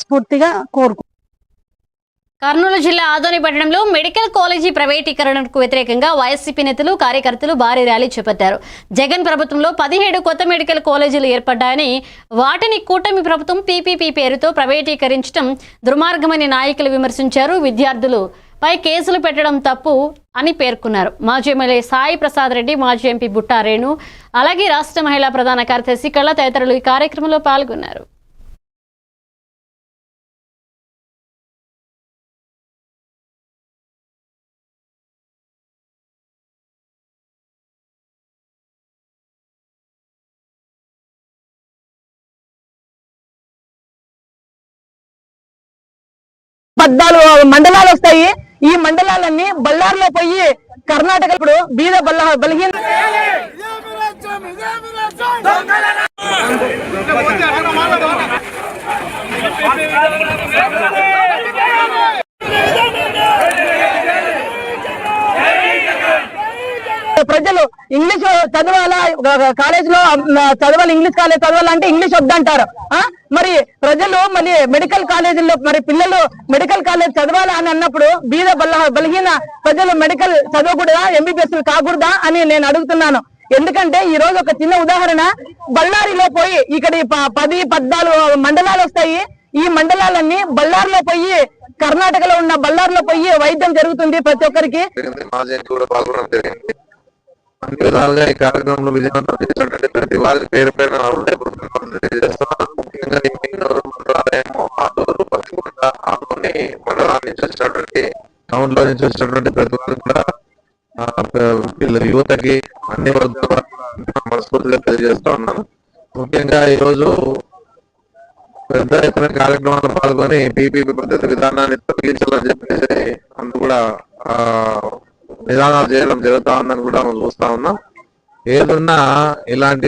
స్ఫూర్తిగా కోరుకు కర్నూలు జిల్లా ఆదోని పట్టణంలో మెడికల్ కాలేజీ ప్రైవేటీకరణకు వ్యతిరేకంగా వైఎస్సీపీ నేతలు కార్యకర్తలు భారీ ర్యాలీ చేపట్టారు. జగన్ ప్రభుత్వంలో పదిహేడు కొత్త మెడికల్ కాలేజీలు ఏర్పడ్డాయని వాటిని కూటమి ప్రభుత్వం పీపీపీ పేరుతో ప్రైవేటీకరించడం దుర్మార్గమని నాయకులు విమర్శించారు. విద్యార్థులు పై కేసులు పెట్టడం తప్పు అని పేర్కొన్నారు. మాజీ ఎమ్మెల్యే సాయి ప్రసాద్ రెడ్డి మాజీ ఎంపీ బుట్టారేణు అలాగే రాష్ట్ర మహిళా ప్రధాన కార్యదర్శి కళ తదితరులు ఈ కార్యక్రమంలో పాల్గొన్నారు. పద్నాలుగు మండలాలు వస్తాయి. ఈ మండలాలన్నీ బళ్ళార్లో పోయి కర్ణాటక ఇప్పుడు బీద బల్ల బలహీన ప్రజలు ఇంగ్లీష్ చదవాలా? కాలేజ్లో చదవాలి ఇంగ్లీష్ కాలేజ్ చదవాలంటే ఇంగ్లీష్ వద్దంటారు. మరి ప్రజలు మళ్ళీ మెడికల్ కాలేజీల్లో మరి పిల్లలు మెడికల్ కాలేజ్ చదవాలా అని అన్నప్పుడు బీద బల్ల బలహీన ప్రజలు మెడికల్ చదవకూడదా ఎంబీబీఎస్ కాకూడదా అని నేను అడుగుతున్నాను. ఎందుకంటే ఈ రోజు ఒక చిన్న ఉదాహరణ. బళ్ళారిలో పోయి ఇక్కడ ఈ పది పద్నాలుగు మండలాలు వస్తాయి. ఈ మండలాలన్నీ బళ్ళారిలో పోయి కర్ణాటకలో ఉన్న బళ్ళారిలో పోయి వైద్యం జరుగుతుంది ప్రతి ఒక్కరికి. అన్ని విధాలుగా ఈ కార్యక్రమంలో విజయవంతం చేసినటువంటి ప్రతి వారి పేరు పేరు ముఖ్యంగా ఈ మింగనూరు మండలాలయము మండలాల నుంచి వచ్చినటువంటి టౌన్లో నుంచి వచ్చినటువంటి ప్రతి వారు కూడా వీళ్ళ యువతకి అన్ని వర్గాల మనస్ఫూర్తిగా తెలియజేస్తా ఉన్నాను. ముఖ్యంగా ఈ రోజు పెద్ద ఎత్తున కార్యక్రమాల్లో పాల్గొని పీపీపీ పద్ధతి విధానాన్ని తొలగించాలని చెప్పేసి అందు కూడా ఆ విధానాలు చేయడం జరుగుతా ఉందని కూడా మనం చూస్తా ఉన్నాం. ఏదున్నా ఇలాంటి